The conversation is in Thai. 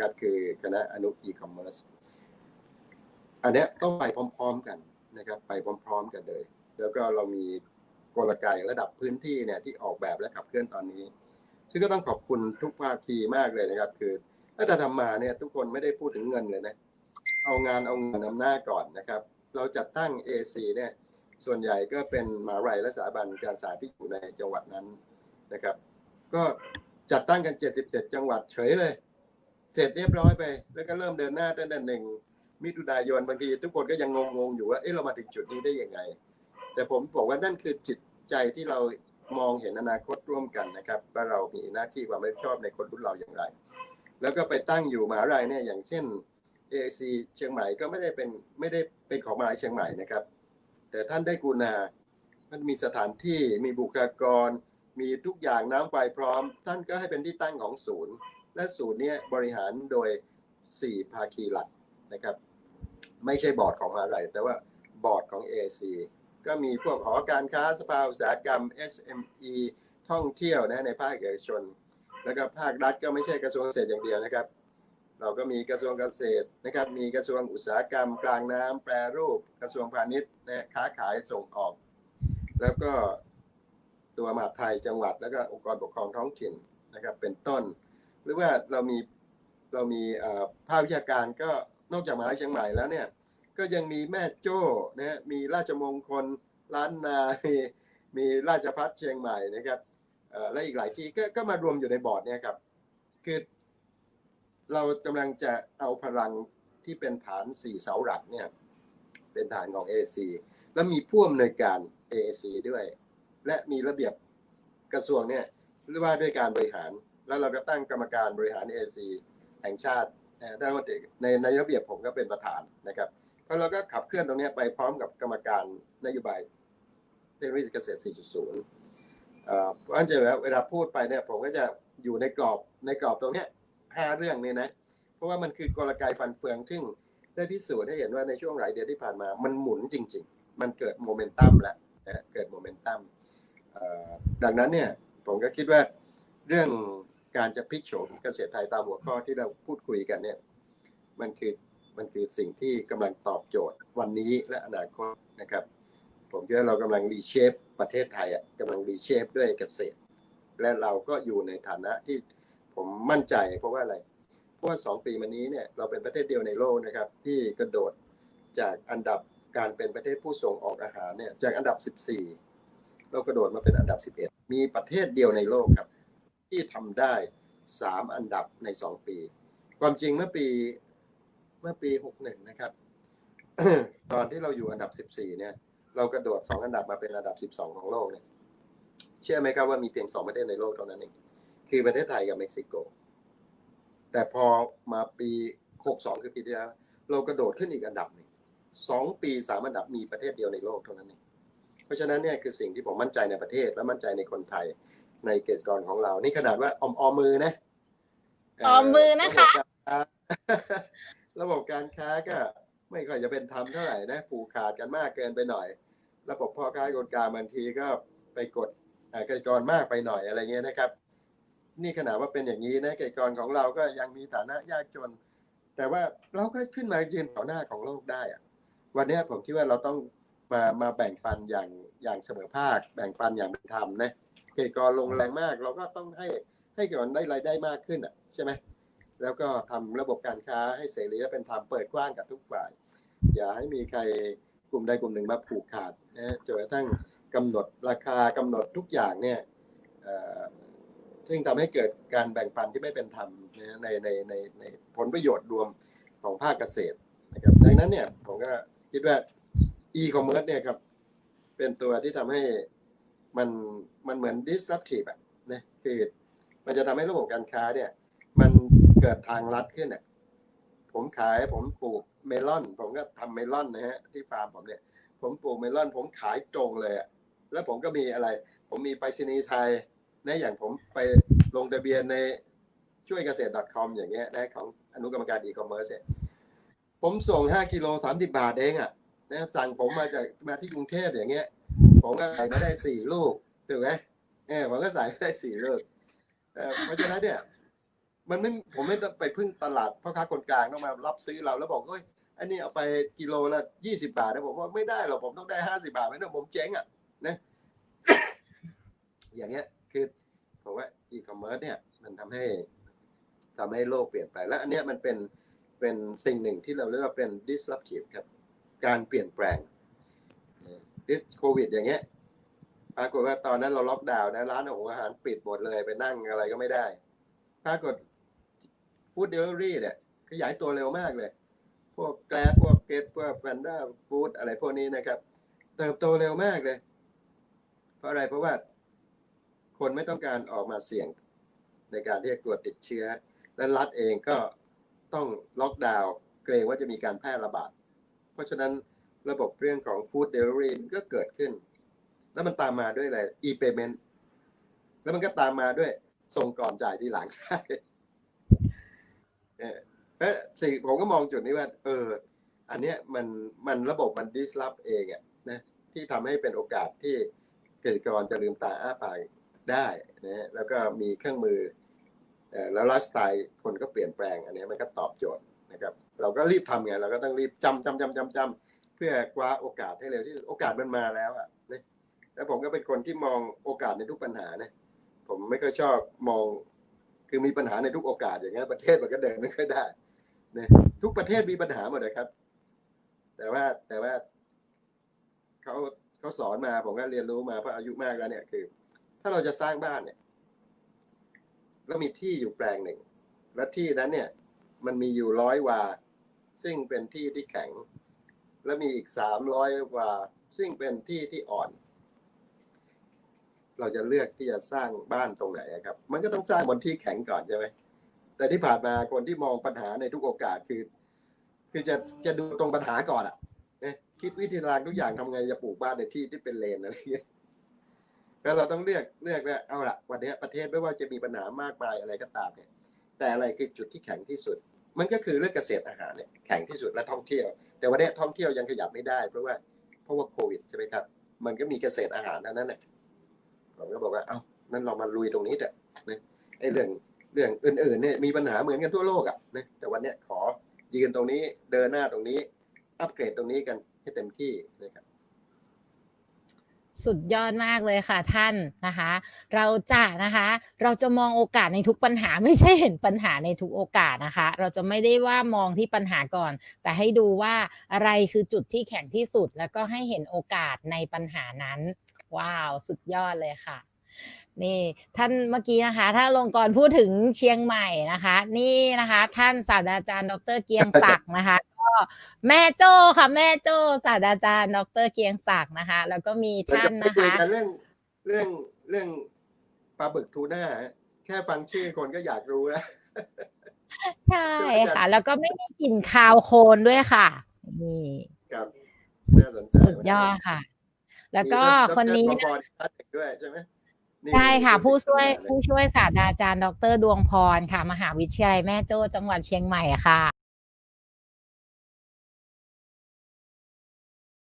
ครับคือคณะอนุอีคอมเมิร์ซอันนี้ต้องไปพร้อม ๆกันนะครับ ไปพร้อม ๆ กันเลย แล้วก็เรามีกลไกระดับพื้นที่เนี่ยที่ออกแบบและขับเคลื่อนตอนนี้ ซึ่งก็ต้องขอบคุณทุกภาคีมากเลยนะครับ คือถ้าจะทำมาเนี่ยทุกคนไม่ได้พูดถึงเงินเลยนะ เอางานเอาเงินนำหน้าก่อนนะครับ เราจัดตั้ง AC เนี่ยส่วนใหญ่ก็เป็นมหาวิทยาลัยและสถาบันการศึกษาที่อยู่ในจังหวัดนั้นนะครับ ก็จัดตั้งกัน 77 จังหวัดเฉยเลย เสร็จเรียบร้อยไป แล้วก็เริ่มเดินหน้าตั้งแต่หนึ่งมิถุนายนบางทีทุกคนก็ยังงงๆอยู่ว่าเอ๊ะเรามาถึงจุดนี้ได้ยังไง แต่ผมบอกว่านั่นคือจิตใจที่เรามองเห็นอนาคตร่วมกันนะครับว่าเรามีหน้าที่ความรับผิดชอบในคนรุ่นเราอย่างไร แล้วก็ไปตั้งอยู่มหาลัยเนี่ยอย่างเช่น AIC เชียงใหม่ก็ไม่ได้เป็นไม่ได้เป็นของมหาลัยเชียงใหม่นะครับ แต่ท่านได้กุณามันมีสถานที่มีบุคลากร มีทุกอย่างน้ำไฟพร้อม ท่านก็ให้เป็นที่ตั้งของศูนย์ และศูนย์เนี้ยบริหารโดย 4 ภาคีหลักนะครับ ไม่ใช่บอร์ดของมหาวิทยาลัยแต่ว่าบอร์ดของ AIC ก็มีพวกหอการค้าสภาอุตสาหกรรม SME ท่องเที่ยวนะในภาคเอกชน แล้วก็ภาครัฐก็ไม่ใช่กระทรวงเกษตรอย่างเดียวนะครับ เราก็มีกระทรวงเกษตรนะครับ มีกระทรวงอุตสาหกรรม กลางน้ำแปรรูป กระทรวงพาณิชย์นะค้าขายส่งออก แล้วก็ตัวมหาดไทยจังหวัด แล้วก็องค์กรปกครองท้องถิ่นนะครับเป็นต้น หรือว่าเรามีเรามีภาควิชาการก็นอกจากมหาวิทยาลัยเชียงใหม่แล้วเนี่ย ก็ยังมีแม่โจ้นะมีราชมงคลล้านนา มีมีราชพัฒเชียงใหม่นะครับและอีกหลายที่ก็ก็มารวมอยู่ในบอร์ดเนี่ยครับ คือเรากำลังจะเอาพลังที่เป็นฐานสี่เสาหลักเนี่ยเป็นฐานของ AC แล้วมีผู้อำนวยการ AC ด้วย และมีระเบียบกระทรวงเนี่ยหรือว่าด้วยการบริหาร แล้วเราก็ตั้งกรรมการบริหาร AAC แห่งชาติเอ่อท่านรัฐมนตในในระเบียบผมก็เป็นประธานนะครับเพราะเราก็ขับเคลื่อนตรงนี้ไปพร้อมกับกรรมการนโยบายเทคโนโลยีเกษตร 4.0เอ่อเพราะฉะนั้นเวลาพูดไปเนี่ยผมก็จะอยู่ในกรอบในกรอบตรงนี้ยห้าเรื่องนี้นะ เพราะว่ามันคือกลไกฟันเฟืองซึ่งได้พิสูจน์ให้เห็นว่าในช่วงหลายเดือนที่ผ่านมา มันหมุนจริง ๆ มันเกิดโมเมนตัมแล้วนะเกิดโมเมนตัมดังนั้นเนี่ยผมก็คิดว่าเรื่อง การจะพลิกโฉมเกษตรไทยตามหัวข้อที่เราพูดคุยกันเนี่ย มันคือมันคือสิ่งที่กำลังตอบโจทย์วันนี้และอนาคตนะครับ ผมคิดว่าเรากำลังรีเชฟประเทศไทยอะกำลังรีเชฟด้วยเกษตร และเราก็อยู่ในฐานะที่ผมมั่นใจเพราะว่าอะไร เพราะว่าสองปีมานี้เนี่ยเราเป็นประเทศเดียวในโลกนะครับ ที่กระโดดจากอันดับการเป็นประเทศผู้ส่งออกอาหารเนี่ยจากอันดับ 14 เรากระโดดมาเป็นอันดับ 11 มีประเทศเดียวในโลกครับ ที่ทำได้ 3 อันดับใน 2 ปี ความจริงเมื่อปีเมื่อปี 61 นะครับ ตอนที่เราอยู่อันดับ 14 เนี่ย เรากระโดด 2 อันดับมาเป็นอันดับ 12 ของโลกเนี่ย เชื่อไหมครับว่ามีเพียง 2 ประเทศในโลกเท่านั้นเอง คือประเทศไทยกับเม็กซิโก แต่พอมาปี 62 คือปีที่แล้วเรากระโดดขึ้นอีกอันดับหนึ่งสองปีสามอันดับมีประเทศเดียวในโลกเท่านั้นเอง เพราะฉะนั้นเนี่ยคือสิ่งที่ผมมั่นใจในประเทศและมั่นใจในคนไทย ในเกษตรกรของเรา นี่ขนาดว่าออมออมมือนะออมมือนะคะระบบการค้าระบบการค้าก็ไม่ค่อยจะเป็นธรรมเท่าไหร่นะผูกขาดกันมากเกินไปหน่อย ระบบพ่อค้าคนกลางบางทีก็ไปกดเอ่อเกษตรกรมากไปหน่อยอะไรเงี้ยนะครับ นี่ขนาดว่าเป็นอย่างนี้นะเกษตรกรของเราก็ยังมีฐานะยากจน แต่ว่าเราก็ขึ้นมายืนต่อหน้าของโลกได้อะวันเนี้ยผมคิดว่าเราต้องมามาแบ่งปันอย่างอย่างเสมอภาค แบ่งปันอย่างเป็นธรรมนะ เกษตรกรลงแรงมาก เราก็ต้องให้ให้เกษตรกรได้รายได้มากขึ้นอะใช่ไหมแล้วก็ทำระบบการค้าให้เสรีและเป็นธรรมเปิดกว้างกับทุกฝ่าย อย่าให้มีใครกลุ่มใดกลุ่มหนึ่งมาผูกขาดนะจนกระทั่งกำหนดราคากำหนดทุกอย่างเนี่ยเอ่อซึ่งทำให้เกิดการแบ่งปันที่ไม่เป็นธรรมนในในในในผลประโยชน์รวมของภาคเกษตรนะครับดังนั้นเนี่ยผมก็คิดว่า e-commerce เนี่ยครับเป็นตัวที่ทำให้ มันมันเหมือน disruptive อะนะคือมันจะทำให้ระบบการค้าเนี่ย มันเกิดทางลัดขึ้นอะผมขายผมปลูกเมลอน ผมก็ทำเมลอนนะฮะที่ฟาร์มผมเนี่ย ผมปลูกเมลอน ผมขายตรงเลยอะแล้วผมก็มีอะไร ผมมีไปรษณีย์ไทยนะอย่างผมไปลงทะเบียนในช่วยเกษตร .com อย่างเงี้ยนะของอนุกรรมการอีคอมเมิร์ซเนี่ยผมส่ง 5 กิโล 30 บาทเองอะนะสั่งผมมาจากมาที่กรุงเทพอย่างเงี้ย ผมก็ใส่มาได้สี่ลูกถูกไหมเออผมก็ใส่มาได้สี่ลูกเออเพราะฉะนั้นเนี่ยมันไม่ผมไม่ต้องไปพึ่งตลาดพ่อค้าคนกลางต้องมารับซื้อเราแล้วบอกเฮ้ยอันนี้เอาไปกิโลละยี่สิบาทนะผมว่าไม่ได้หรอกผมต้องได้ห้าสิบาทไม่ต้องผมเจ๊งอะนะอย่างเงี้ยคือผมว่าอีคอมเมิร์ซเนี่ยมันทำให้ทำให้โลกเปลี่ยนไปแล้วอันเนี้ยมันเป็นเป็นสิ่งหนึ่งที่เราเรียกว่าเป็น disruptive ครับ การเปลี่ยนแปลง โควิด อย่างเงี้ยปรากฏว่าตอนนั้นเราล็อกดาวน์นะร้านอาหารอาหารปิดหมดเลยไปนั่งอะไรก็ไม่ได้ปรากฏฟู้ดเดลิเวอรี่เนี่ยขยายตัวเร็วมากเลย พวกแกลพวกเกตพวกแพนด้าฟู้ดอะไรพวกนี้นะครับ เติบโตเร็วมากเลย เพราะอะไรเพราะว่า คนไม่ต้องการออกมาเสี่ยงในการที่จะตรวจติดเชื้อ และรัฐเองก็ต้องล็อกดาวน์เกรงว่าจะมีการแพร่ระบาด เพราะฉะนั้น ระบบเรื่องของฟู้ดเดลิเวอรี่ก็เกิดขึ้น แล้วมันตามมาด้วยอะไร e-payment แล้วมันก็ตามมาด้วยส่งก่อนจ่ายทีหลังเออเอ๊ะสิ่งผมก็มองจุดนี้ว่า เออ อันเนี้ยมันมันระบบมัน disrupt เองอะนะที่ทำให้เป็นโอกาสที่เกษตรกรจะลืมตาอ้าปากได้นะแล้วก็มีเครื่องมืออแล้วไลฟ์สไตล์คนก็เปลี่ยนแปลง อันเนี้ยมันก็ตอบโจทย์นะครับ เราก็รีบทำไงเราก็ต้องรีบจำจำจำจำจำ เพื่อคว้าโอกาสให้เร็วที่สุดโอกาสมันมาแล้วอะนะแล้วผมก็เป็นคนที่มองโอกาสในทุกปัญหานะผมไม่ค่อยชอบมอง คือมีปัญหาในทุกโอกาสอย่างเงี้ยประเทศมันก็เดินไม่ค่อยได้นะทุกประเทศมีปัญหาหมดนะครับ แต่ว่าแต่ว่าเขาเขาสอนมาผมก็เรียนรู้มาเพราะอายุมากแล้วเนี่ยคือ ถ้าเราจะสร้างบ้านเนี่ยแล้วมีที่อยู่แปลงหนึ่ง และที่นั้นเนี่ย มันมีอยู่ร้อยวา ซึ่งเป็นที่ที่แข็ง แล้วมีอีกสามร้อยวาซึ่งเป็นที่ที่อ่อน เราจะเลือกที่จะสร้างบ้านตรงไหนครับ มันก็ต้องสร้างบนที่แข็งก่อนใช่ไหมแต่ที่ผ่านมาคนที่มองปัญหาในทุกโอกาสคือ คือจะจะดูตรงปัญหาก่อนอะนะคิดวิธีทางทุกอย่างทำไงจะปลูกบ้านในที่ที่เป็นเลนอะไรอย่างเงี้ยแล้วเราต้องเลือกเลือกว่าเอาละวันนี้ประเทศไม่ว่าจะมีปัญหามากมายอะไรก็ตามเนี่ย แต่อะไรคือจุดที่แข็งที่สุด มันก็คือเรื่องเกษตรอาหารเนี่ยแข็งที่สุดและท่องเที่ยว แต่วันนี้ท่องเที่ยวยังขยับไม่ได้ เพราะว่าเพราะว่าโควิดใช่ไหมครับ มันก็มีเกษตรอาหารเท่านั้นแหละผมก็บอกว่าเอ้านั่นเรามาลุยตรงนี้เถอะนะไอ้เรื่องเรื่องอื่นๆเนี่ยมีปัญหาเหมือนกันทั่วโลกอะนะแต่วันเนี้ยขอยืนตรงนี้เดินหน้าตรงนี้ อัปเกรดตรงนี้กันให้เต็มที่นะครับ สุดยอดมากเลยค่ะท่านนะคะ เราจะนะคะ เราจะมองโอกาสในทุกปัญหาไม่ใช่เห็นปัญหาในทุกโอกาสนะคะ เราจะไม่ได้ว่ามองที่ปัญหาก่อน แต่ให้ดูว่าอะไรคือจุดที่แข็งที่สุด แล้วก็ให้เห็นโอกาสในปัญหานั้น ว้าว สุดยอดเลยค่ะนี่ท่านเมื่อกี้นะคะ ถ้าลงกรพูดถึงเชียงใหม่นะคะ นี่นะคะ ท่านศาสตราจารย์ ดรเกียงศักดิ์นะคะ ก็แม่โจ้ค่ะ แม่โจ้ศาสตราจารย์ ดรเกียงศักดิ์นะคะ แล้วก็มีเราท่าจะนไปนะคุยคะกันเรื่องเรื่องเรื่องปลาบึกทูน่าแค่ฟังชื่อคนก็อยากรู้แล้วใช่ค่ะ แล้วก็ไม่มีกลิ่นคาวโคลนด้วยค่ะนี่ครับน่าสนใจสุดยอดค่ะ แล้วก็คนนี้มีนะดรท่านหนึ่งด้วยใช่ไหมนี่ใช่ค่ะนี่ผู้ช่วยเป็นผู้ช่วยศาสตราจารย์ ดรดวงพรค่ะ มหาวิทยาลัยแม่โจ้จังหวัดเชียงใหม่ค่ะ